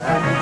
แห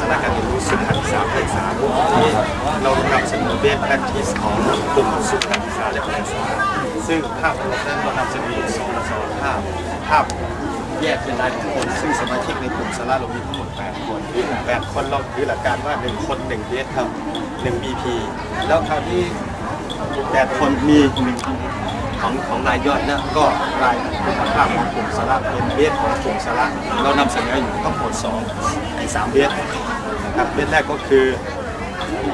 สถานการเรียนรู้สุขศึกษาภาคสามที่เรานำเสนอเบสแพคทิสของกลุ่มสุขศึกษาและภาคสามซึ่งภาพของเราเรานำเสนออยู่สองสองภาพภาพแยกเป็นรายบุคคลซึ่งสมาชิกในกลุ่มสาระเรามีทั้งหมด 8 คน8คนเราถือหลักการว่า 1 คน1เบสครับ1 BP แล้วคราวที่8คนมีหนึ่ง ของของรายย่อยนะก็รายคุณภาพของกลุ่มสาระเป็นเบสของกลุ่มสาระเรานำเสนออยู่ทั้งหมด2ใน3เบสนะครับเบสแรกก็คือ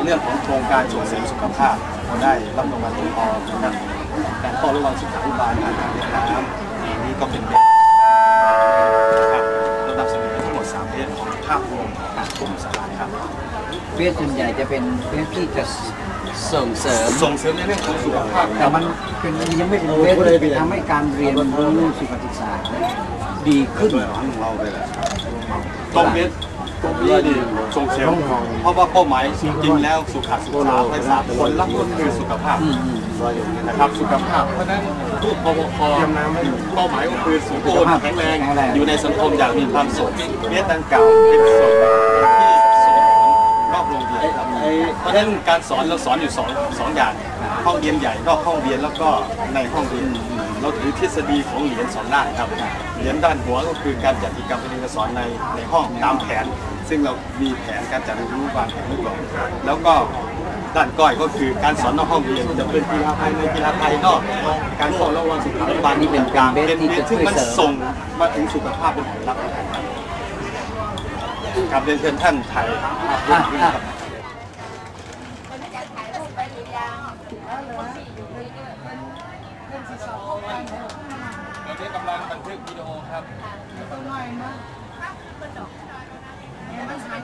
เรื่องของโครงการส่งเสริมสุขภาพเราได้รับรางวัลทองนะครับการเฝ้าระวังสุขาภิบาลการทางเล่นน้ำอันนี้ก็เป็นเบสครับเรานำเสนอทั้งหมด3เบสของภาพรวมของกลุ่มสาระครับเวทส่วนใหญ่จะเป็นเวทที่จะ ส่งเสริม ส่งเสริมในเรื่องของสุขภาพ แต่มันเป็นยังไม่เป็นเวทที่ทำให้การเรียนรู้สุขศึกษา ดีขึ้นตรงนี้ตรงนี้นี่ส่งเสริมเพราะว่าเป้าหมายจริงๆแล้วสุขศึกษาภาษาผลลัพธ์ก็คือสุขภาพนะครับสุขภาพเพราะฉะนั้นทุกปวคเป้าหมายก็คือสุขภาพแข็งแรง อยู่ในสังคมอย่างมีความสุขเมียดังกล่าวเป็นส่วนที่ เพราะฉะนั้นการสอนเราสอนอยู่สองสองอย่าง ห้องเรียนใหญ่นอกห้องเรียนแล้วก็ในห้องเรียนเราถือทฤษฎีของเหรียญสองด้านครับเหรียญด้านหัวก็คือการจัดกิจกรรมการเรียนการสอนในในห้องตามแผน ซึ่งเรามีแผนการจัดเรียนรู้วางแผนไว้ก่อนแล้วก็ด้านก้อยก็คือการสอนนอกห้องเรียนจะเป็นกีฬาภายในกีฬาภายนอกการเฝ้าระหวังสุขภาพบาลนี่เป็นกลางเป็นเบสซึ่งมันส่งมาถึงสุขภาพเป็นผลลัพธ์ครับเรียนเชิญท่านไทยครับ ตอนนี้กำลังบันทึกวิดีโอครับ กา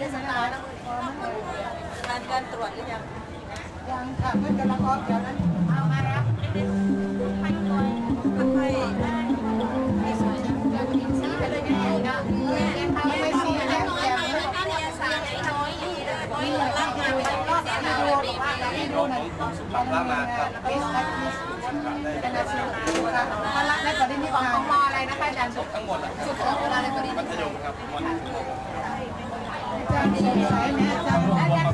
รการตรวจหรือยัง ยังค่ะเพื่อนกำลังออกเดี๋ยวนั้น เอามารับให้ให้สวยนะแบบนี้สีไปเลยก็ได้เนาะไม่ไม่สีแล้วแบบไม่รับงานไปรอบที่ดูบอกว่าเราให้ดูหน่อยสุขภาพมาครับเป็นนักมีสุขภาพเป็นอาชีพค่ะมาละในปรินิพพานของมออะไรนะคะอาจารย์ทั้งหมดอะสุขของอะไรปรินิพมัพานธยมครับมอาจารย์สงสัยไหมอาจารย์ อาจารย์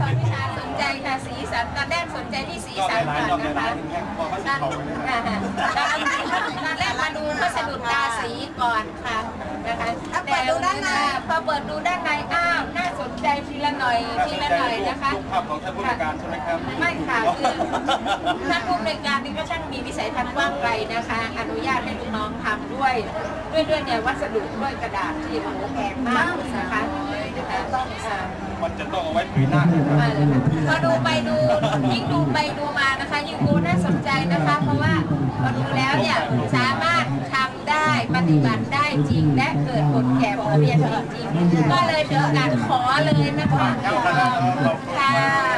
สอนวิชาสนใจค่ะสีสันตอนแรกสนใจที่สีสันก่อนนะคะถึงแค่พอเขาตอนเขาเลยนะอ่าตอนแรกมาดูเพื่อสะดุดตาสีก่อนค่ะนะคะแต่พอเปิดดูด้านในอ้าวน่าสนใจทีละหน่อยทีละหน่อยนะคะภาพของท่านผู้ในการใช่ไหมครับไม่ค่ะคือท่านผู้อำนการนี่ก็ช่างมีวิสัยทัศน์กว้างไกลนะคะ อนุญาตให้ลูกน้องทำด้วย ด้วยด้วยเนี่ยวัสดุด้วยกระดาษที่โอ้โหแพงมากนะคะ มันจะต้องเอาไว้ปีหน้าครับมาเลยค่ะพอดูไปดูยิ่งดูไปดูมานะคะยิ่งดูน่าสนใจนะคะ เพราะว่าพอดูแล้วเนี่ยสามารถทำได้ปฏิบัติได้จริงและเกิดผลแก่ผู้เรียนจริงก็เลยเดินการขอเลยนะคะค่ะ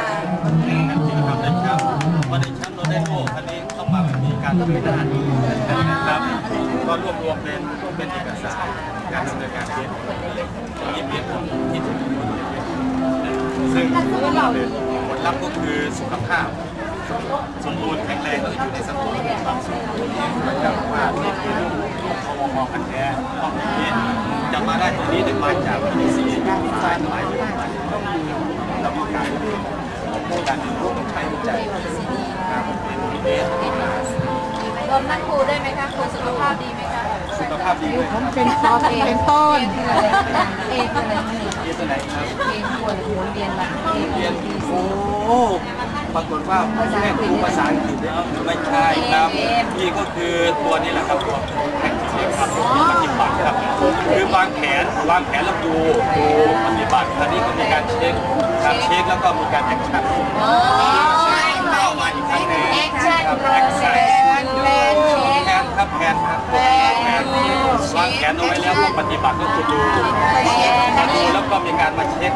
การดำเนินการนะครับก็รวบรวมเป็นเป็นเอกสารการดำเนินการเรียนยี่เรียนที่ถึงซึ่งผลลัพธ์ก็คือสุขภาพสมบูรณ์แข็งแรงอยู่ในสังคมมีความสุขเหมือนกับว่านี่คือลูกพวมกันแท้ต้องนี้จะมาได้ตรงนี้ได้มาจากที่สี่สายหลายเรื่องมีแล้วก็การการร่วมใช้วิจัยครับเป็นวิเดส รวมทั้งครูด้วยไหมคะครูสุขภาพดีไหมคะคสุขภาพดีด้วยเป็นคอเองเป็นต้นเองเลยเรียนตัวไหนครับเองควรหมุนเวียนมาเองเรียนโอ้ปรากฏว่าแม่ครูภาษาอังกฤษเนี่ยไม่ใช่ครับนี่ก็คือตัวนี้แหละครับตัวแท็กซี่ครับปฏิบัติครับคือวางแผนวางแผนแล้วดูดูปฏิบัติคราวนี้ก็มีการเช็คการเช็คแล้วก็มีการแอคชั่นอ๋อใช่ไหมมาอีกครั้งหนึ่งแอคชั่นครับโปรแอคเซชั่นสแล นเช็คแผนครับแผนครับแผนวางแผนเอาไว้แล้วก็ปฏิบัติก็คือดูดูแล้วก็มีการมาเช็ค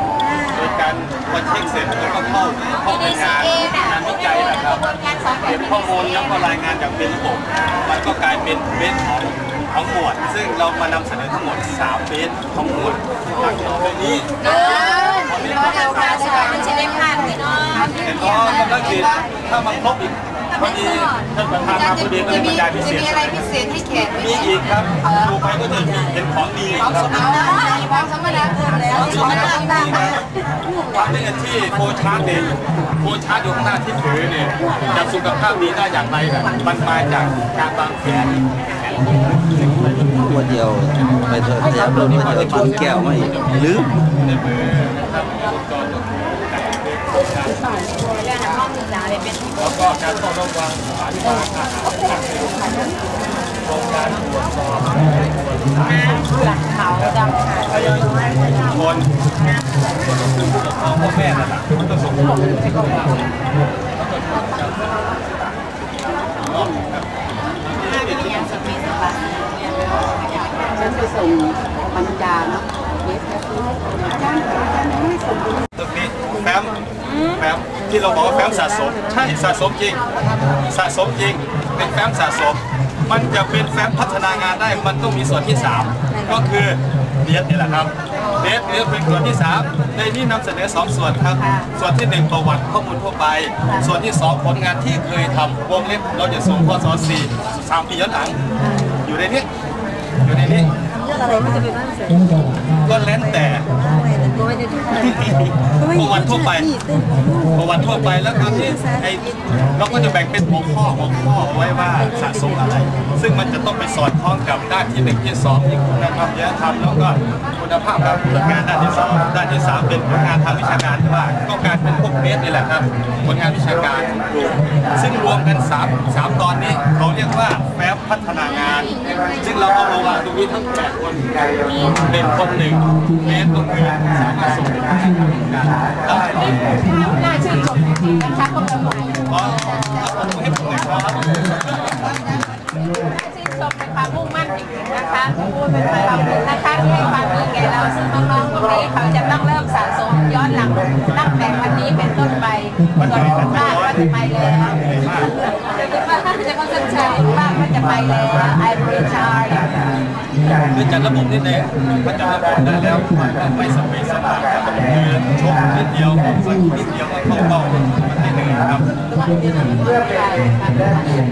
โดยการมาเช็คเสร็จแล้วก็เข้าเข้าไปงานงานวิจัยนะครับการสอนแบเก็บบข้อมูลแล้วก็รายงานจากเป็นระบบมันก็กลายเป็นเบสของของหมวด ซึ่งเรามานำเสนอทั้งหมด3เบสของหมวดหลักต่อไปนี้เออเราเดี๋ยวการสอนมันจะได้พลาดพี่น้องเห็นว่าก็ต้องคือถ้ามันครบอีก พอดีท่านประธานมาพอดีก็เลยบรรยายพิเศษมีอะไรพิเศษให้แขกมีอีกครับดูไปก็จะเห็นของดีครับเอาความสมรรถเพิ่มแล้วสอนต่างความเป็นที่โคชาร์ตเนี่ยโคชาร์ตอยู่ข้างหน้าที่ถือเนี่ยจะสุขภาพดีได้อย่างไรเนี่ยมันมาจากการวางแผนตัวเดียวไปเถอะแถมเรานี่มันจะชนแก้วไมาอีกลืม แล้วก็การต้องระวังสารบางอาหารจากในโรงงานตรวจสอบหลักเขาดำค่ะคนพ่อพ่อแม่นั่นแหละมันต้องส่งผลให้เขาทำฉันไปส่งปัญญาเนาะเย็บแล้วคือจ้างจ้างไม่ส่งตรงนี้ แฟ้มแฟ้มที่เราบอกว่าแฟ้มสะสม ใช่สะสมจริง สะสมจริง เป็นแฟ้มสะสม มันจะเป็นแฟ้มพัฒนางานได้ มันต้องมีส่วนที่ 3 ก็คือเดียดนี่แหละครับเดียดเดียดเป็นส่วนที่ 3 ในนี้นำเสนอ2ส่วนครับ ส่วนที่ 1 ประวัติข้อมูลทั่วไป ส่วนที่ 2 ผลงานที่เคยทำวงเล็บเราจะส่งพศ4 3ปีย้อนหลังอยู่ในนี้อยู่ในนี้ เรื่องอะไรมันจะเป็นบ้านเสร็จก็แล้วแต่ก็ไม่ได้ทุกคนประวัติทั่วไปประวัติทั่วไปแล้วก็ที่ไอเราก็จะแบ่งเป็นหัวข้อหัวข้อไว้ว่าสะสมอะไร ซึ่งมันจะต้องไปสอดคล้องกับด้านที่หนึ่งที่สองที่คุณธรรมจริยธรรมแล้วก็คุณภาพการผลงานด้านที่สองด้านที่สามเป็นผลงานทางวิชาการที่ว่าก็กลารเป็นพวกเบสนี่แหละครับผลงานวิชาการรวมซึ่งรวมกันสามสามตอนนี้เขาเรียกว่าแฟ้มพัฒนางาน ซึ่งเราเอามาวางตรงนี้ทั้งแปดคนเป็นคนหนึ่งเบสก็คือสามารถส่งไปทางการได้น่าชื่นชมจริงๆนะคะพวกเราหลายอ๋อผมให้ผมหน่อยครับชื่นชมในความมุ่งมั่นจริงๆนะคะพูดเป็นความมุ่งนะคะที่ให้ความรู้แก่เราซึ่งน้องๆพวกนี้เขาจะต้องเริ่มสะสมย้อนหลังตั้งแต่วันนี้เป็นต้นไปส่วนคุณป้าก็จะไปแล้วจะคุณป้าจะเขาสั้นๆคุณป้าก็จะไปแล้วไอรีชาร์ คือจัดระบบนิดนึงถ้าจัดระบบได้แล้วไม่สเปซสปาครับคือชกนิดเดียวสักนิดเดียวก็เข้าเป้ามันนิดนึงครับเพื่อเป็นการแข่ง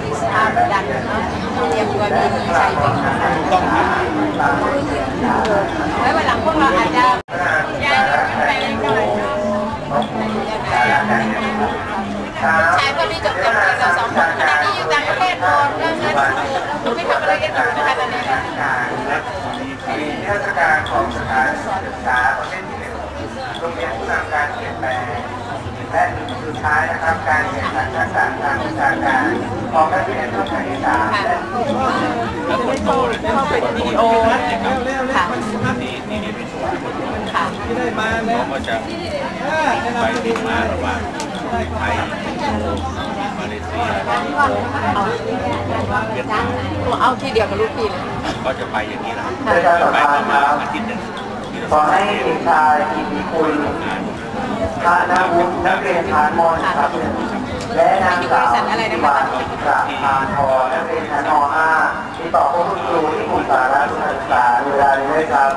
ที่สถาบันดันเนาะเตรียมตัวมีดีใจไปถูกต้องครับไว้วันหลังพวกเราอาจจะย้ายไปก็ได้ ชายก็มีจบจากเราสองคนขณะนี้อยู่ต่างประเทศหมดเรื่องเงินเราไม่ทำอะไรกันอยู่นะคะตอนนี้มีเทศกาลของสถานศึกษาประเภทที่หนึ่งโรงเรียนผู้นำการเปลี่ยนแปลงและสุดท้ายนะครับการแข่งขันทักษะทางวิชาการของนักเรียนชั้นประถมศึกษาและแล้วคนโตเนี่ยเขาเป็นวิดีโอค่ะค่ะที่ได้มาแล้วก็จะไปติดมาระหว่าง ไทยมาเลเซียเอาที่เดียวกับลูกพี่เลย ก็จะไปอย่างนี้แหละประไปประมาคณรับอาทิตย์หนึ่งขอให้เด็กชายกิติคุณพระนาวุฒินักเรียนฐานมอนครับและนางสาวทิวาประพานทรนักเรียนชั้นม .5 ที่ต่อพวกคุณครูที่กลุ่มสาระศึกษาเวลานี้ด้วยครับ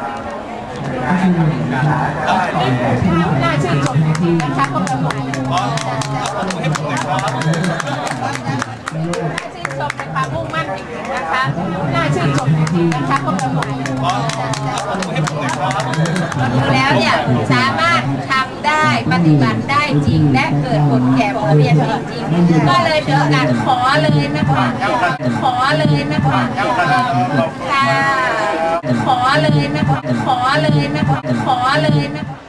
น่าชื่นชมจริงๆนะคะพวกเรา ดูแล้วเนี่ยสามารถทำได้ปฏิบัติได้จริง และเกิดผลแก่ผู้เรียนจริงๆก็เลยเป็นการขอเลยนะคะขอเลยนะคะค่ะขอเลยนะคะขอเลยนะคะขอเลยนะคะ